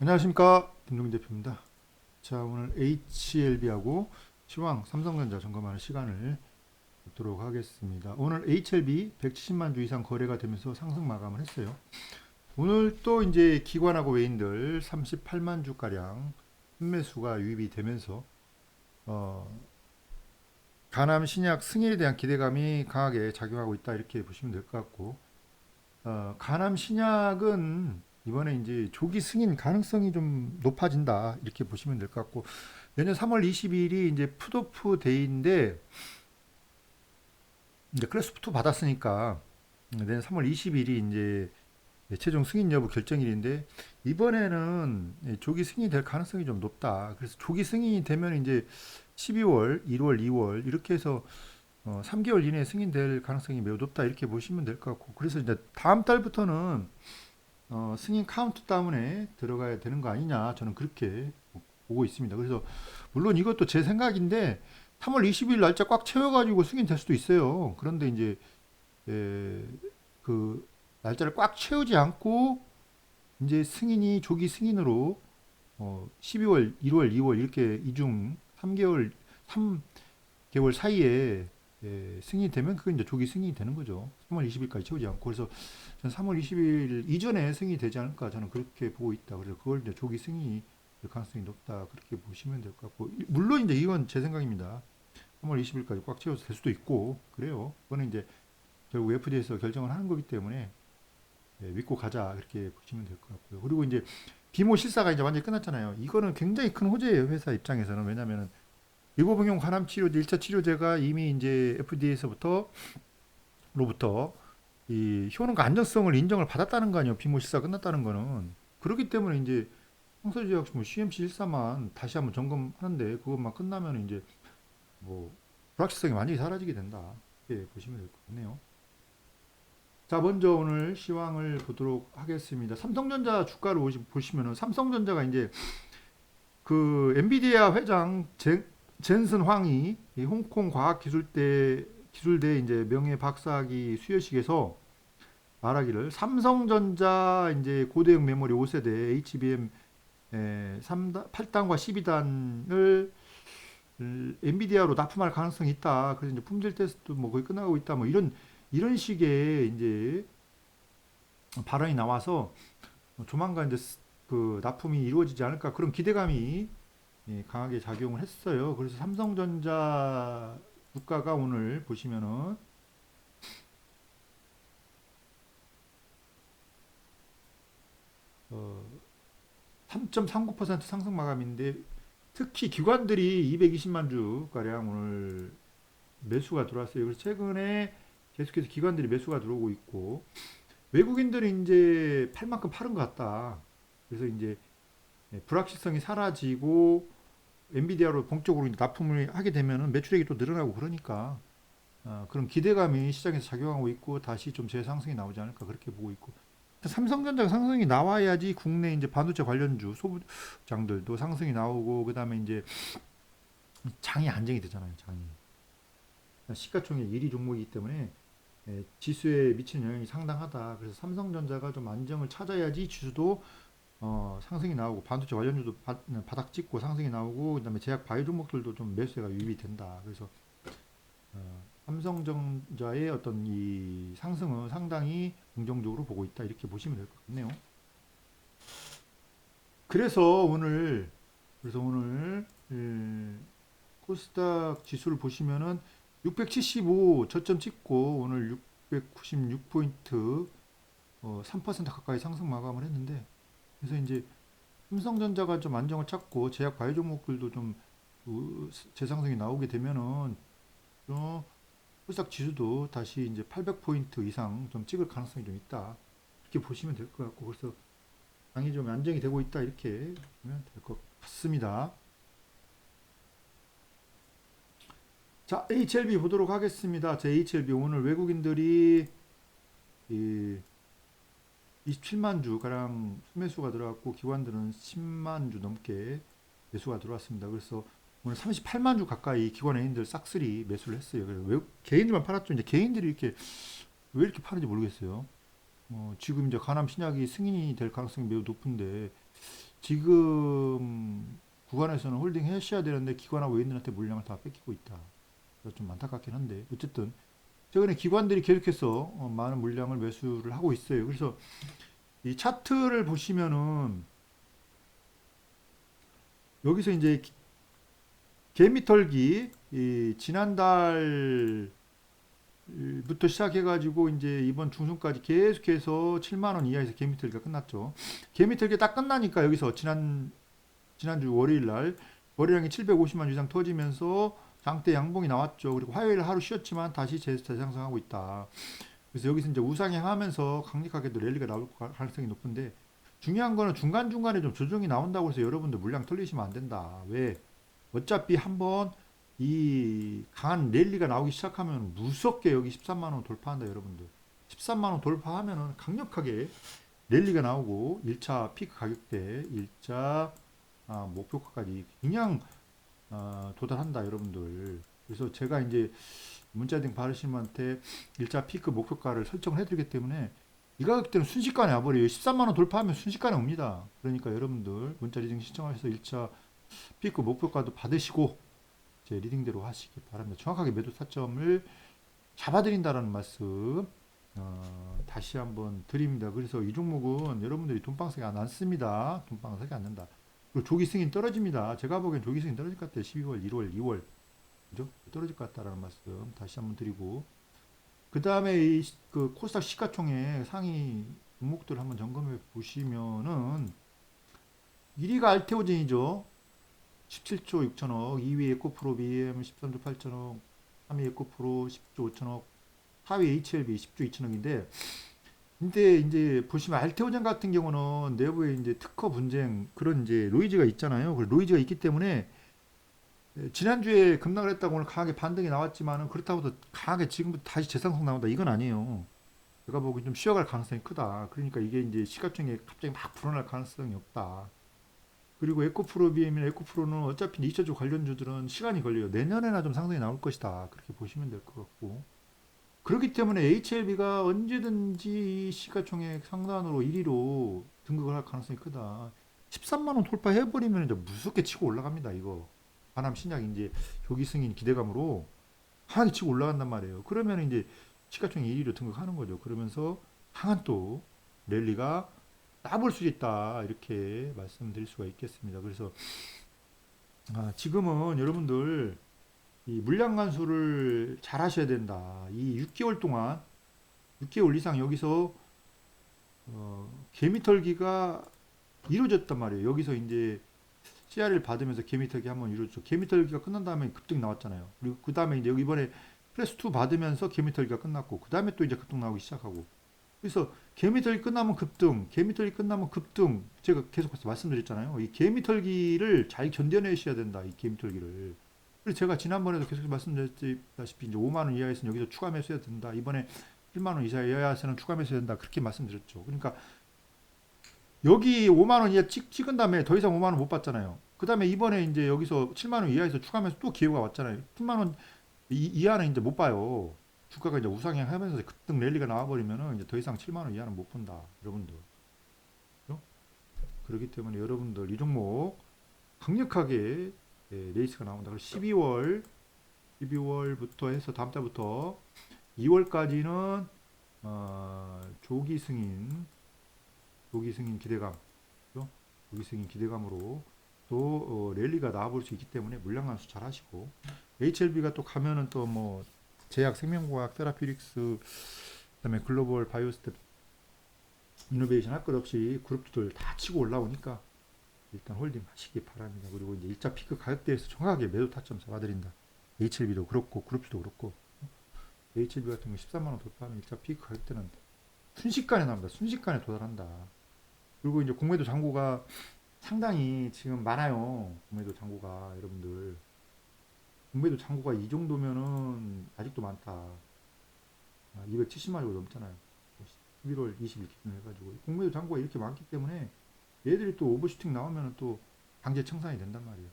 안녕하십니까 김동민 대표입니다. 자 오늘 HLB하고 시황 삼성전자 점검하는 시간을 갖도록 하겠습니다. 오늘 HLB 170만 주 이상 거래가 되면서 상승 마감을 했어요. 오늘 또 이제 기관하고 외인들 38만 주 가량 순매수가 유입이 되면서 어, 가남 신약 승인에 대한 기대감이 강하게 작용하고 있다 이렇게 보시면 될 것 같고 어, 가남 신약은 이번에 이제 조기 승인 가능성이 좀 높아진다 이렇게 보시면 될 것 같고 내년 3월 20일이 이제 푸드오프 데이인데 이제 클래스2 받았으니까 내년 3월 20일이 이제 최종 승인 여부 결정일인데 이번에는 조기 승인이 될 가능성이 좀 높다. 그래서 조기 승인이 되면 이제 12월, 1월, 2월 이렇게 해서 어, 3개월 이내에 승인될 가능성이 매우 높다 이렇게 보시면 될 것 같고 그래서 이제 다음 달부터는 어, 승인 카운트 다운에 들어가야 되는 거 아니냐 저는 그렇게 보고 있습니다. 그래서 물론 이것도 제 생각인데 3월 20일 날짜 꽉 채워가지고 승인될 수도 있어요. 그런데 이제 에, 그 날짜를 꽉 채우지 않고 이제 승인이 조기 승인으로 어, 12월, 1월, 2월 이렇게 이중 3개월 3개월 사이에 예, 승인이 되면 그건 이제 조기 승인이 되는 거죠. 3월 20일까지 채우지 않고 그래서 저는 3월 20일 이전에 승인이 되지 않을까 저는 그렇게 보고 있다. 그래서 그걸 이제 조기 승인이 될 가능성이 높다 그렇게 보시면 될 것 같고 물론 이제 이건 제 생각입니다. 3월 20일까지 꽉 채워서 될 수도 있고 그래요. 그거는 이제 결국 FDA에서 결정을 하는 거기 때문에 예, 믿고 가자 그렇게 보시면 될 것 같고요. 그리고 이제 비모 실사가 이제 완전히 끝났잖아요. 이거는 굉장히 큰 호재예요 회사 입장에서는 왜냐하면 은 일고병용 간암 치료제 1차 치료제가 이미 이제 FDA에서부터 로부터 이 효능과 안전성을 인정을 받았다는 거 아니에요. 비모 실사 끝났다는 거는 그렇기 때문에 이제 홍서지약 뭐 CMC 1사만 다시 한번 점검하는데 그것만 끝나면 이제 뭐 불확실성이 완전히 사라지게 된다. 이렇게 보시면 될 것 같네요. 자, 먼저 오늘 시황을 보도록 하겠습니다. 삼성전자 주가를 보시면은 삼성전자가 이제 그 엔비디아 회장 젠, 젠슨 황이 이 홍콩 과학기술대 기술대 이제 명예 박사학위 수여식에서 말하기를 삼성전자 이제 고대형 메모리 5세대 HBM 에, 3단, 8단과 12단을 엔비디아로 납품할 가능성이 있다. 그래서 이제 품질 테스트 뭐 거의 끝나고 있다. 뭐 이런 이런 식의 이제 발언이 나와서 조만간 이제 스- 그 납품이 이루어지지 않을까 그런 기대감이 예, 강하게 작용을 했어요. 그래서 삼성전자 주가가 오늘 보시면은 어, 3.39% 상승 마감인데 특히 기관들이 220만 주 가량 오늘 매수가 들어왔어요. 그래서 최근에 계속해서 기관들이 매수가 들어오고 있고 외국인들이 이제 팔 만큼 파는 것 같다. 그래서 이제 예, 불확실성이 사라지고 엔비디아로 본격적으로 납품을 하게 되면은 매출액이 또 늘어나고 그러니까 어, 그런 기대감이 시장에서 작용하고 있고 다시 좀 재상승이 나오지 않을까 그렇게 보고 있고 삼성전자가 상승이 나와야지 국내 이제 반도체 관련주 소부장들도 상승이 나오고 그다음에 이제 장이 안정이 되잖아요 장이 시가총액 1위 종목이기 때문에 예, 지수에 미치는 영향이 상당하다. 그래서 삼성전자가 좀 안정을 찾아야지 지수도 어, 상승이 나오고 반도체 관련주도 바, 바닥 찍고 상승이 나오고 그다음에 제약 바이오 종목들도 좀 매수세가 유입이 된다. 그래서 어, 삼성전자의 어떤 이 상승은 상당히 긍정적으로 보고 있다. 이렇게 보시면 될 것 같네요. 그래서 오늘 그래서 오늘 예, 코스닥 지수를 보시면은 675 저점 찍고 오늘 696포인트 어, 3% 가까이 상승 마감을 했는데 그래서 이제 삼성전자가 좀 안정을 찾고 제약 바이오 종목들도 좀 어, 재상승이 나오게 되면은 어, 코스닥 지수도 다시 이제 800포인트 이상 좀 찍을 가능성이 좀 있다 이렇게 보시면 될 것 같고 그래서 당이 좀 안정이 되고 있다 이렇게 보면 될 것 같습니다. 자, HLB 보도록 하겠습니다. 제 HLB 오늘 외국인들이 이 27만 주 가량 수매수가 들어갔고 기관들은 10만 주 넘게 매수가 들어왔습니다. 그래서 오늘 38만 주 가까이 기관 애인들 싹쓸이 매수를 했어요. 그래서 외 개인들만 팔았죠. 이제 개인들이 이렇게 왜 이렇게 파는지 모르겠어요. 어, 지금 이제 가남 신약이 승인이 될 가능성이 매우 높은데 지금 구간에서는 홀딩 하셔야 되는데 기관하고 외인들한테 물량을 다 뺏기고 있다. 좀 안타깝긴 한데 어쨌든 최근에 기관들이 계속해서 어, 많은 물량을 매수를 하고 있어요. 그래서 이 차트를 보시면은 여기서 이제 기- 개미털기 이 지난달 부터 시작해가지고 이제 이번 중순까지 계속해서 7만 원 이하에서 개미털기가 끝났죠. 개미털기 딱 끝나니까 여기서 지난 지난주 월요일 날 거래량이 750만 주 이상 터지면서 장대 양봉이 나왔죠. 그리고 화요일 하루 쉬었지만 다시 재- 재상승하고 있다. 그래서 여기서 이제 우상향하면서 강력하게도 랠리가 나올 가- 가능성이 높은데 중요한 거는 중간 중간에 좀 조정이 나온다고 해서 여러분들 물량 털리시면 안 된다. 왜? 어차피 한번 이 강한 랠리가 나오기 시작하면 무섭게 여기 13만 원 돌파한다 여러분들. 13만 원 돌파하면은 강력하게 랠리가 나오고 1차 피크 가격대, 1차 아, 목표가까지 그냥 아, 도달한다 여러분들. 그래서 제가 이제 받으신 분한테 1차 피크 목표가를 설정을 해드리기 때문에 이 가격대는 순식간에 와버려요. 13만 원 돌파하면 순식간에 옵니다. 그러니까 여러분들 문자 리딩 신청하셔서 1차 피크 목표가도 받으시고 제 리딩대로 하시기 바랍니다. 정확하게 매도 타점을 잡아드린다라는 말씀 어, 다시 한번 드립니다. 그래서 이 종목은 여러분들이 돈방석이 안 씁니다. 돈방석이 안 난다. 그리고 조기 승인 떨어집니다. 제가 보기엔 조기 승인 떨어질 것 같아요. 12월, 1월, 2월. 그죠? 떨어질 것 같다라는 말씀 다시 한번 드리고 그 다음에 이 그 코스닥 시가총액 상위 종목들 한번 점검해 보시면은 1위가 알테오젠이죠. 17조 6천억, 2위 에코프로 BM 13조 8천억, 3위 에코프로 10조 5천억, 4위 HLB 10조 2천억인데 근데 이제 보시면 알테오젠 같은 경우는 내부에 이제 특허 분쟁 그런 이제 노이즈가 있잖아요. 그 노이즈가 있기 때문에 에, 지난주에 급락을 했다고 오늘 강하게 반등이 나왔지만은 그렇다고 해서 강하게 지금부터 다시 재상승 나온다 이건 아니에요. 제가 보기 좀 쉬어갈 가능성이 크다. 그러니까 이게 이제 시가총액 갑자기 막 불어날 가능성이 없다. 그리고 에코프로 BM이나 에코프로는 어차피 2차주 관련주들은 시간이 걸려요. 내년에나 좀 상승이 나올 것이다. 그렇게 보시면 될 것 같고. 그렇기 때문에 HLB가 언제든지 이 시가총액 상단으로 1위로 등극을 할 가능성이 크다. 13만 원 돌파해버리면 이제 무섭게 치고 올라갑니다. 이거 반함 신약 이제 조기 승인 기대감으로 하게 치고 올라간단 말이에요. 그러면 이제 시가총액 1위로 등극하는 거죠. 그러면서 강한 또 랠리가 따볼 수 있다 이렇게 말씀드릴 수가 있겠습니다. 그래서 아, 지금은 여러분들 이 물량 간수를 잘 하셔야 된다. 이 6개월 동안 6개월 이상 여기서 어, 개미털기가 이루어졌단 말이에요. 여기서 이제 CR을 받으면서 개미털기 한번 이루어졌죠. 개미털기가 끝난 다음에 급등 나왔잖아요. 그리고 그 다음에 이제 이번에 플래스 2 받으면서 개미털기가 끝났고 그 다음에 또 이제 급등 나오기 시작하고 그래서 개미털기 끝나면 급등, 개미털기 끝나면 급등. 제가 계속 말씀드렸잖아요. 이 개미털기를 잘 견뎌내셔야 된다. 이 개미털기를. 그래서 제가 지난번에도 계속 말씀드렸다시피 이제 5만 원 이하에서는 여기서 추가 매수해야 된다. 이번에 7만 원 이하 이하에서는 추가 매수해야 된다. 그렇게 말씀드렸죠. 그러니까 여기 5만 원 이하 찍, 찍은 다음에 더 이상 5만 원 못 받잖아요. 그 다음에 이번에 이제 여기서 7만 원 이하에서 추가 매수 또 기회가 왔잖아요. 10만 원 이, 이하는 이제 못 봐요. 주가가 이제 우상향 하면서 급등 랠리가 나와버리면은 이제 더 이상 7만 원 이하는 못 본다. 여러분들. 그죠? 그렇기 때문에 여러분들 이 종목 강력하게 예, 레이스가 나온다. 그래서 12월 12월부터 해서 다음 달부터 2월까지는 어, 조기 승인 조기 승인 기대감 그죠? 조기 승인 기대감으로 또 어, 랠리가 나와볼 수 있기 때문에 물량 간수 잘 하시고 HLB가 또 가면은 또 뭐 제약 생명과학 테라피릭스 그다음에 글로벌 바이오스텝 이노베이션 할 것 없이 그룹들 다 치고 올라오니까 일단 홀딩 하시기 바랍니다. 그리고 이제 일자 피크 가격대에서 정확하게 매도 타점 잡아드린다. HLB도 그렇고 그룹도 그렇고 HLB 같은 경우 13만 원 돌파하면 일자 피크 가격대는 순식간에 나옵니다. 순식간에 도달한다. 그리고 이제 공매도 잔고가 상당히 지금 많아요. 공매도 잔고가 여러분들 공매도 잔고가 이 정도면은 아직도 많다. 아, 270만 원 넘잖아요. 11월 20일 기준 해가지고 공매도 잔고가 이렇게 많기 때문에 얘들이 또 오버슈팅 나오면 또 강제 청산이 된단 말이에요.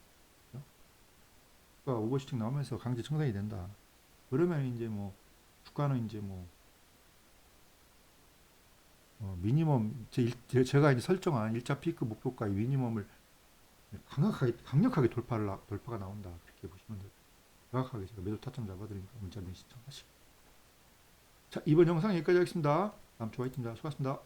그죠? 그러니까 오버슈팅 나오면서 강제 청산이 된다. 그러면 이제 뭐 주가는 이제 뭐 어, 미니멈 제, 일- 제- 제가 이제 설정한 일자 피크 목표가의 미니멈을 강력하게 강력하게 돌파를 나- 돌파가 나온다 그렇게 보시면 돼요. 정확하게 제가 매도 타점 잡아드리니까 문자 민 신청하시고 자 이번 영상 여기까지 하겠습니다. 다음 주 화이팅입니다. 수고하셨습니다.